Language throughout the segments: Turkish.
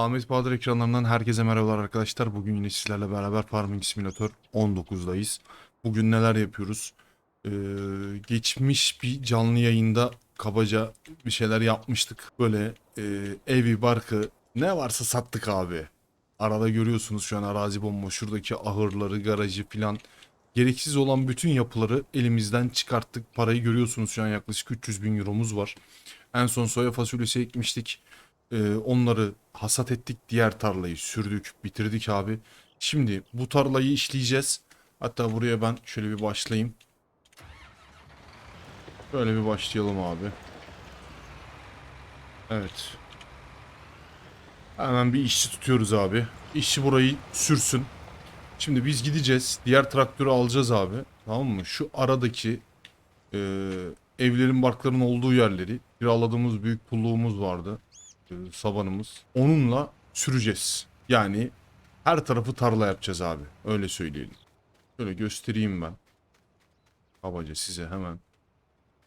Ahmet Bahadır ekranlarından herkese merhabalar arkadaşlar. Bugün yine sizlerle beraber Farming Simulator 19'dayız. Bugün neler yapıyoruz? Ee, geçmiş bir canlı yayında kabaca bir şeyler yapmıştık. Böyle e, evi, barkı ne varsa sattık abi. Arada görüyorsunuz şu an arazi bomboş. Şuradaki ahırları, garajı filan. Gereksiz olan bütün yapıları elimizden çıkarttık. Parayı görüyorsunuz şu an yaklaşık 300 bin euromuz var. En son soya fasulyesi ekmiştik. Ee, onları hasat ettik. Diğer tarlayı sürdük, bitirdik abi. Şimdi bu tarlayı işleyeceğiz. Hatta buraya ben şöyle bir başlayayım. Böyle bir başlayalım abi. Evet. Hemen bir işçi tutuyoruz abi. İşçi burayı sürsün. Şimdi biz gideceğiz. Diğer traktörü alacağız abi. Tamam mı? Şu aradaki e, evlerin barkların olduğu yerleri kiraladığımız büyük pulluğumuz vardı. E, sabanımız. Onunla süreceğiz. Yani her tarafı tarla yapacağız abi. Öyle söyleyelim. Şöyle göstereyim ben. Kabaca size hemen.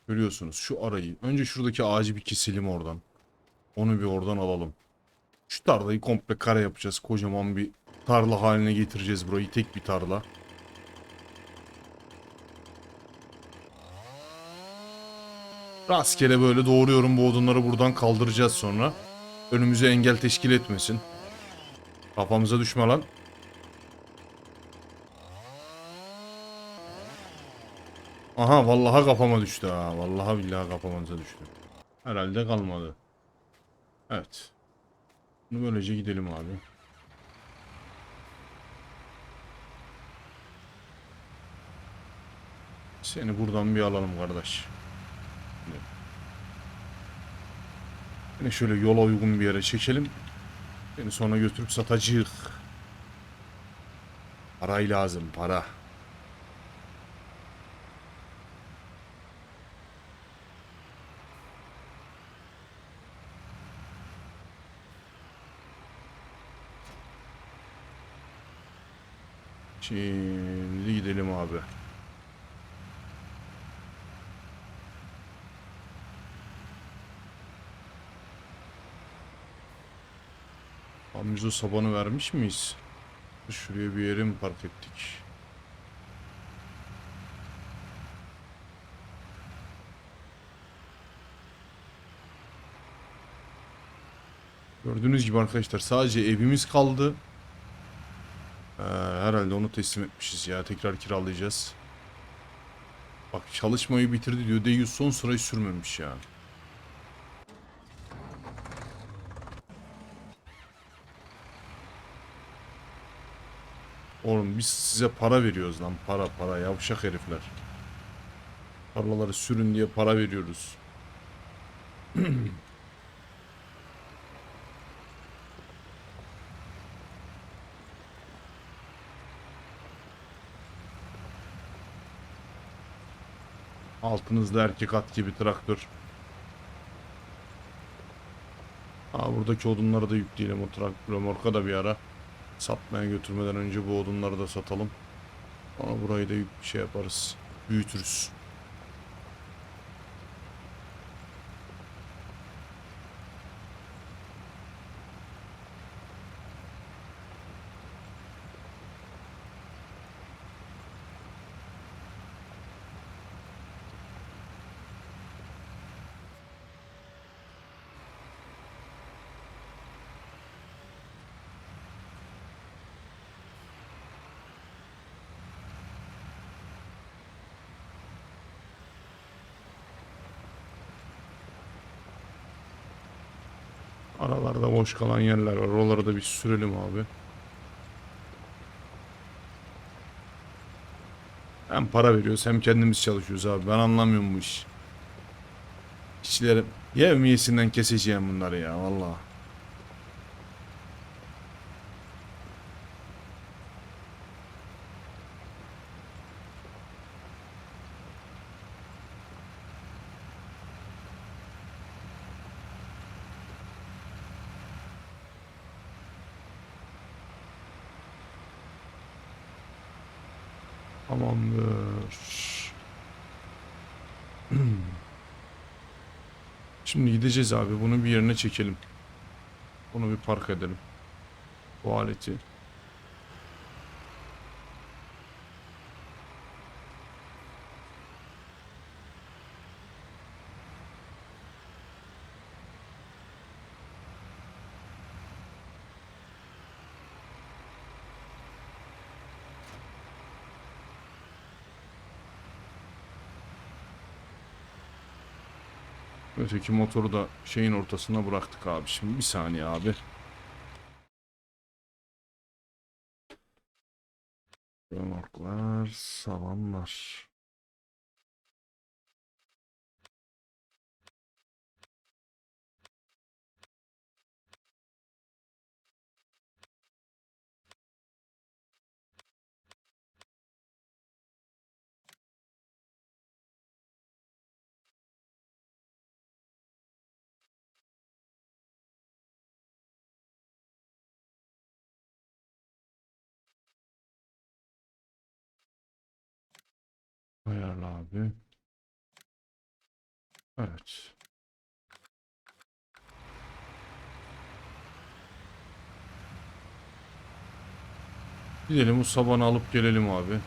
Görüyorsunuz şu arayı. Önce şuradaki ağacı bir keselim oradan. Onu bir oradan alalım. Şu tarlayı komple kare yapacağız. Kocaman bir tarla haline getireceğiz burayı. Tek bir tarla. Rastgele böyle doğruyorum bu odunları buradan kaldıracağız sonra. Önümüze engel teşkil etmesin. Kafamıza düşme lan. Aha vallaha kafama düştü ha. Vallaha billahi kafamıza düştü. Herhalde kalmadı. Evet. Bunu böylece gidelim abi. Seni buradan bir alalım kardeş. Seni şöyle yola uygun bir yere çekelim. Seni sonra götürüp satacağız. Parayı lazım para. Şimdi gidelim abi. Amca sabanı vermiş miyiz? Şuraya bir yere mi park ettik? Gördüğünüz gibi arkadaşlar sadece evimiz kaldı. Ee, herhalde onu teslim etmişiz ya. Tekrar kiralayacağız. Bak çalışmayı bitirdi diyor. Deyus son sırayı sürmemiş ya. Oğlum biz size para veriyoruz lan. Para para yavşak herifler. Tarlaları sürün diye para veriyoruz. Altınızda erkek at gibi traktör. Aa buradaki odunları da yükleyelim o traktör remorka da bir ara. Satmaya götürmeden önce bu odunları da satalım. Sonra burayı da şey yaparız. Büyütürüz. Aralarda boş kalan yerler var. Oraları da bir sürelim abi. Hem para veriyoruz hem kendimiz çalışıyoruz abi. Ben anlamıyorum bu iş. İşçilerim yevmiyesinden keseceğim bunları ya vallahi. Şimdi gideceğiz abi. Bunu bir yerine çekelim. Bunu bir park edelim. Bu aleti. Öteki motoru da şeyin ortasına bıraktık abi. Şimdi bir saniye abi. Yanaklar, salamlar. Ayarla abi. Evet. Gidelim bu sabanı alıp gelelim abi.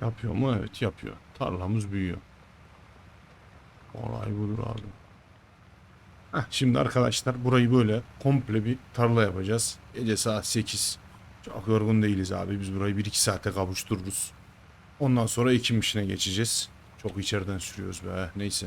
Yapıyor mu? Evet yapıyor. Tarlamız büyüyor. Olay budur abi. Heh, şimdi arkadaşlar burayı böyle komple bir tarla yapacağız. Gece saat 8. Çok yorgun değiliz abi. Biz burayı 1-2 saate kavuştururuz. Ondan sonra ekim işine geçeceğiz. Çok içeriden sürüyoruz be. Neyse.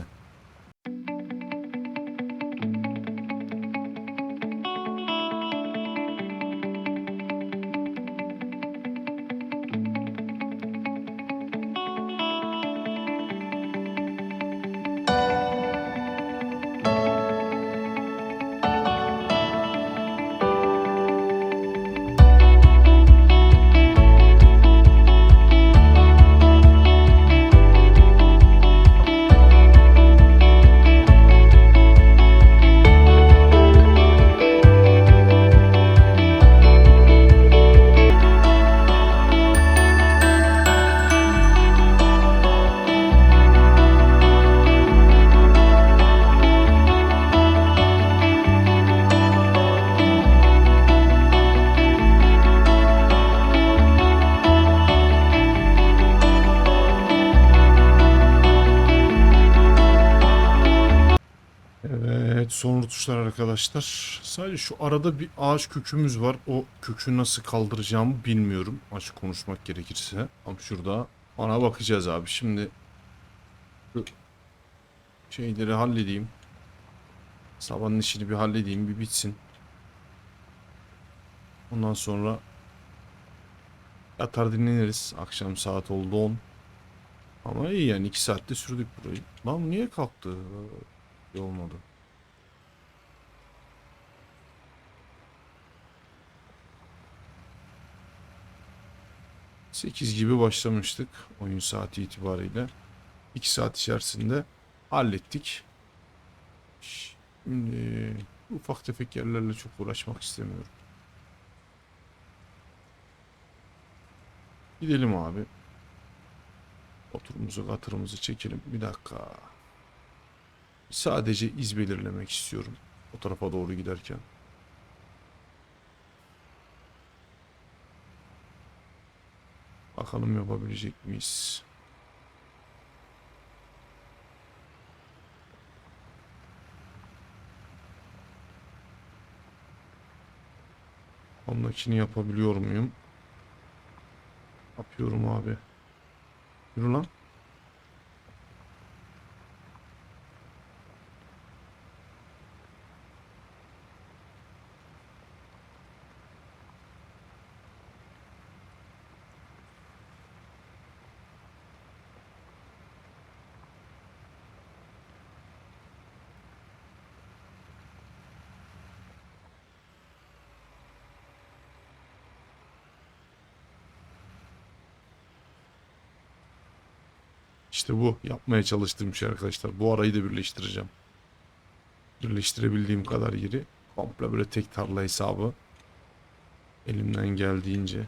Tuşlar arkadaşlar. Sadece şu arada bir ağaç kökümüz var. O kökü nasıl kaldıracağımı bilmiyorum. Açık konuşmak gerekirse. Ama şurada ona bakacağız abi. Şimdi şu şeyleri halledeyim. Sabahın işini bir halledeyim bir bitsin. Ondan sonra yatar dinleniriz. Akşam saat oldu 10. Ama iyi yani 2 saatte sürdük burayı. Lan niye kalktı? İyi olmadı. Sekiz gibi başlamıştık oyun saati itibariyle. 2 saat içerisinde hallettik. Şimdi ufak tefek yerlerle çok uğraşmak istemiyorum. Gidelim abi. Oturumuzu katırımızı çekelim. Bir dakika. Sadece iz belirlemek istiyorum. O tarafa doğru giderken. Bakalım yapabilecek miyiz? Ondakini yapabiliyor muyum? Yapıyorum abi. Yürü lan. İşte bu yapmaya çalıştığım şey arkadaşlar. Bu arayı da birleştireceğim. Birleştirebildiğim kadar yeri. Komple böyle tek tarla hesabı. Elimden geldiğince.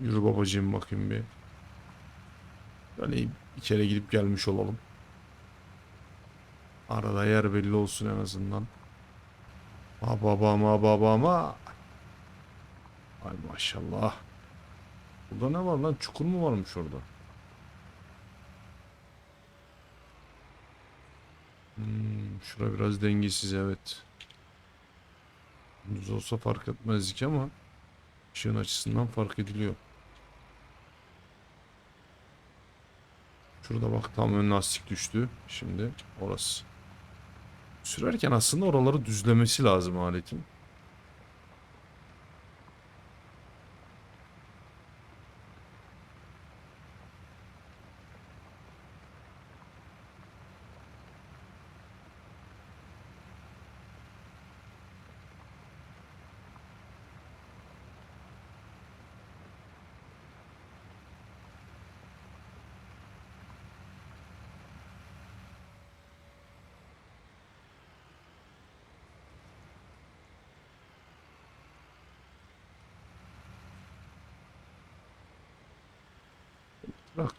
Yürü babacığım bakayım bir. Böyle bir kere gidip gelmiş olalım. Arada yer belli olsun en azından. Ma baba ma baba ma. Ay maşallah. Burada ne var lan? Çukur mu varmış orada? Hmm, şura biraz dengesiz evet. Düz olsa fark etmezdik ama ışığın açısından fark ediliyor. Şurada bak tam ön lastik düştü. Şimdi orası. Sürerken aslında oraları düzlemesi lazım aletin.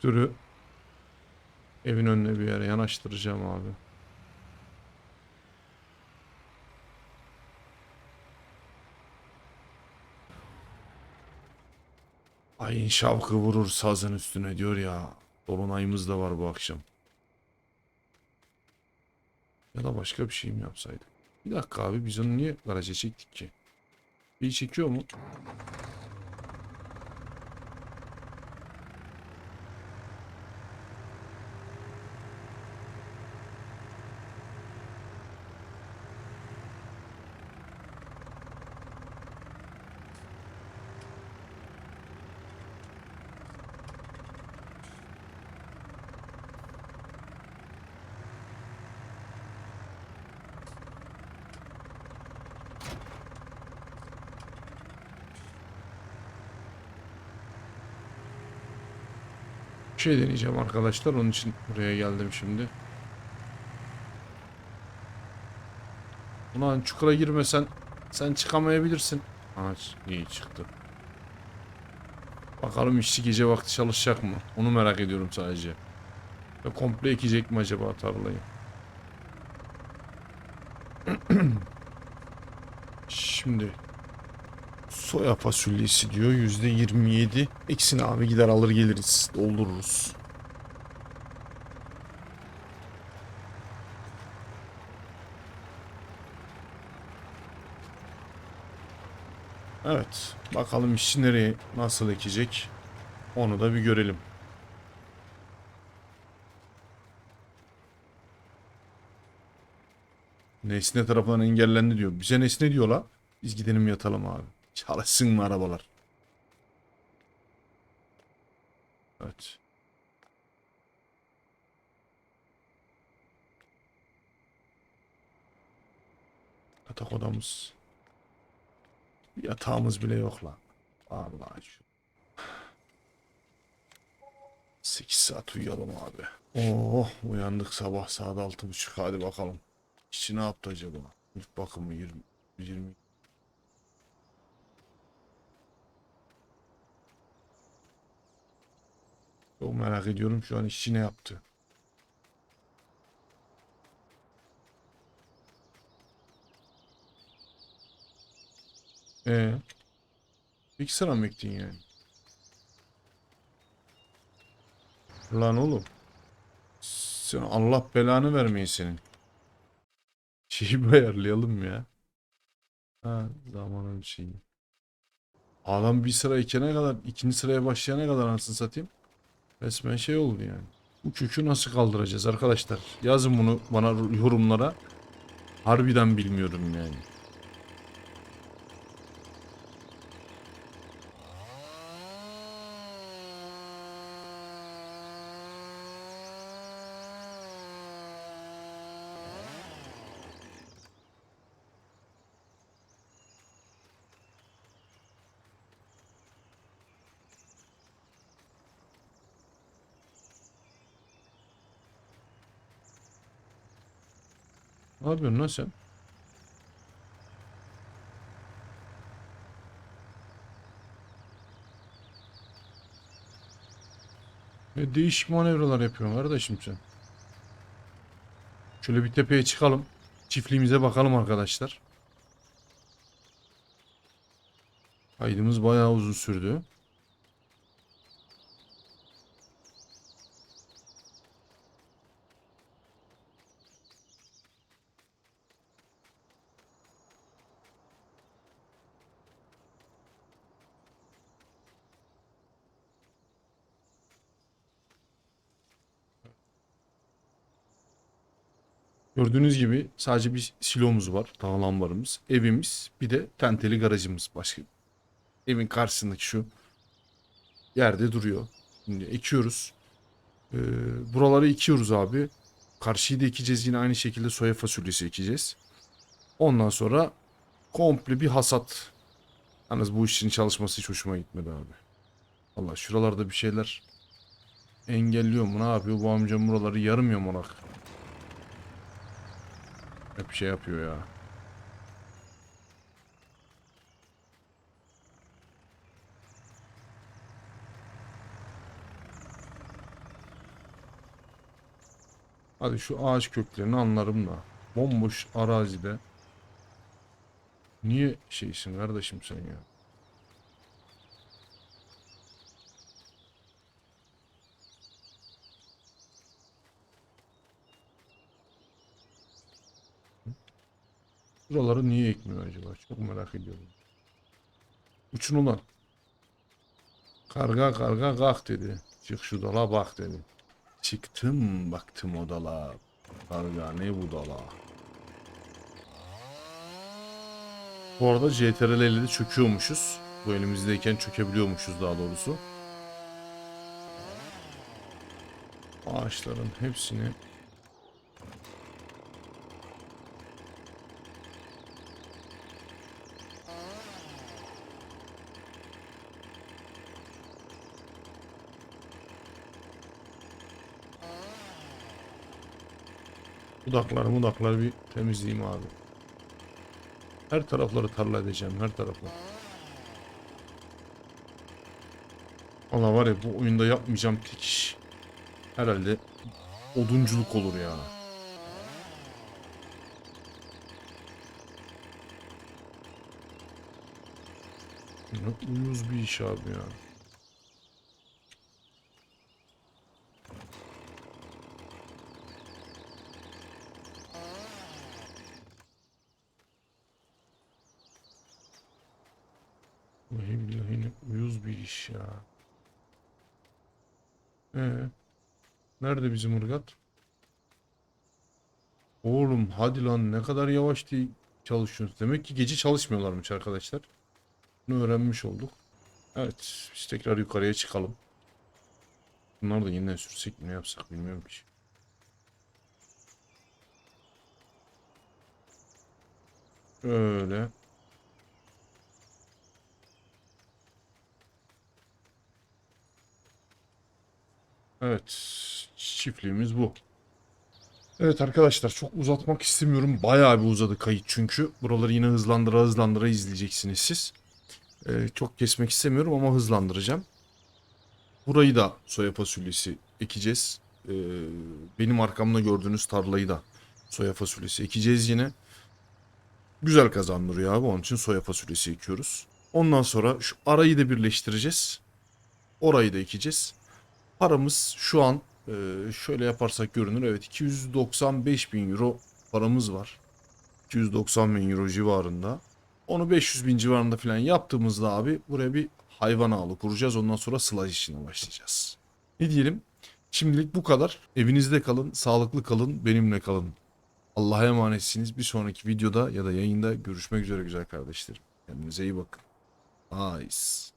Traktörü evin önüne bir yere yanaştıracağım abi. Ayın şavkı vurur sazın üstüne diyor ya. Dolunayımız da var bu akşam. Ya da başka bir şey mi yapsaydık? Bir dakika abi biz onu niye garaja çektik ki? İyi çekiyor mu? Bir şey deneyeceğim arkadaşlar. Onun için buraya geldim şimdi. Ulan çukura girmesen sen çıkamayabilirsin. Ha iyi çıktı. Bakalım işçi gece vakti çalışacak mı? Onu merak ediyorum sadece. Ve komple ekecek mi acaba tarlayı? Şimdi soya fasulyesi diyor yüzde 27. Eksin abi gider alır geliriz. Doldururuz. Evet. Bakalım işçi nereye nasıl ekecek. Onu da bir görelim. Nesne tarafından engellendi diyor. Bize nesne diyor la. Biz gidelim yatalım abi. Çalışsın mı arabalar? Evet. Yatak odamız. Yatağımız bile yok lan. Allah şu. 8 saat uyuyalım abi. Oh uyandık sabah saat altı buçuk hadi bakalım. İşçi ne yaptı acaba? İlk bakımı 20, 20 Çok merak ediyorum şu an işçi ne yaptı. Ee, peki sıra mı ektin yani? Lan oğlum. Sen Allah belanı vermeyin senin. Şeyi ayarlayalım ya. Ha zaman şeyi. Adam bir sıra ekene kadar, ikinci sıraya başlayana kadar anasını satayım. Resmen şey oldu yani. Bu kökü nasıl kaldıracağız arkadaşlar? Yazın bunu bana yorumlara. Harbiden bilmiyorum yani. Ne yapıyorsun lan sen? Ne değişik manevralar yapıyorsun kardeşim sen. Şöyle bir tepeye çıkalım. Çiftliğimize bakalım arkadaşlar. Kaydımız bayağı uzun sürdü. Gördüğünüz gibi sadece bir silomuz var. Daha lambarımız. Evimiz. Bir de tenteli garajımız. Başka. Evin karşısındaki şu yerde duruyor. Şimdi ekiyoruz. Ee, buraları ekiyoruz abi. Karşıyı da ekeceğiz. Yine aynı şekilde soya fasulyesi ekeceğiz. Ondan sonra komple bir hasat. Yalnız bu işin çalışması hiç hoşuma gitmedi abi. Allah şuralarda bir şeyler engelliyor mu? Ne yapıyor? Bu amcam buraları yarım yamalak. Hep şey yapıyor ya. Hadi şu ağaç köklerini anlarım da. Bomboş arazide. Niye şeysin kardeşim sen ya? Buraları niye ekmiyor acaba? Çok merak ediyorum. Uçun ulan. Karga karga kalk dedi. Çık şu dala bak dedi. Çıktım baktım o dala. Karga ne bu dala. Bu arada CTRL ile de çöküyormuşuz. Bu elimizdeyken çökebiliyormuşuz daha doğrusu. Ağaçların hepsini Budakları mudakları bir temizleyeyim abi. Her tarafları tarla edeceğim. Her tarafları. Allah var ya bu oyunda yapmayacağım tek iş. Herhalde odunculuk olur ya. Ne uyuz bir iş abi ya. Vallahi billahi ne uyuz bir iş ya. Ee, nerede bizim ırgat? Oğlum hadi lan ne kadar yavaş diye çalışıyorsunuz. Demek ki gece çalışmıyorlarmış arkadaşlar. Bunu öğrenmiş olduk. Evet biz tekrar yukarıya çıkalım. Bunları da yeniden sürsek ne yapsak bilmiyorum ki. Öyle. Evet. Çiftliğimiz bu. Evet arkadaşlar çok uzatmak istemiyorum. Bayağı bir uzadı kayıt çünkü. Buraları yine hızlandıra hızlandıra izleyeceksiniz siz. Ee, çok kesmek istemiyorum ama hızlandıracağım. Burayı da soya fasulyesi ekeceğiz. Ee, benim arkamda gördüğünüz tarlayı da soya fasulyesi ekeceğiz yine. Güzel kazandırıyor abi. Onun için soya fasulyesi ekiyoruz. Ondan sonra şu arayı da birleştireceğiz. Orayı da ekeceğiz. Paramız şu an e, şöyle yaparsak görünür. Evet 295 bin euro paramız var. 290 bin euro civarında. Onu 500 bin civarında falan yaptığımızda abi buraya bir hayvan ağlı kuracağız. Ondan sonra sılaj işine başlayacağız. Ne diyelim? Şimdilik bu kadar. Evinizde kalın, sağlıklı kalın, benimle kalın. Allah'a emanetsiniz. Bir sonraki videoda ya da yayında görüşmek üzere güzel kardeşlerim. Kendinize iyi bakın. Nice.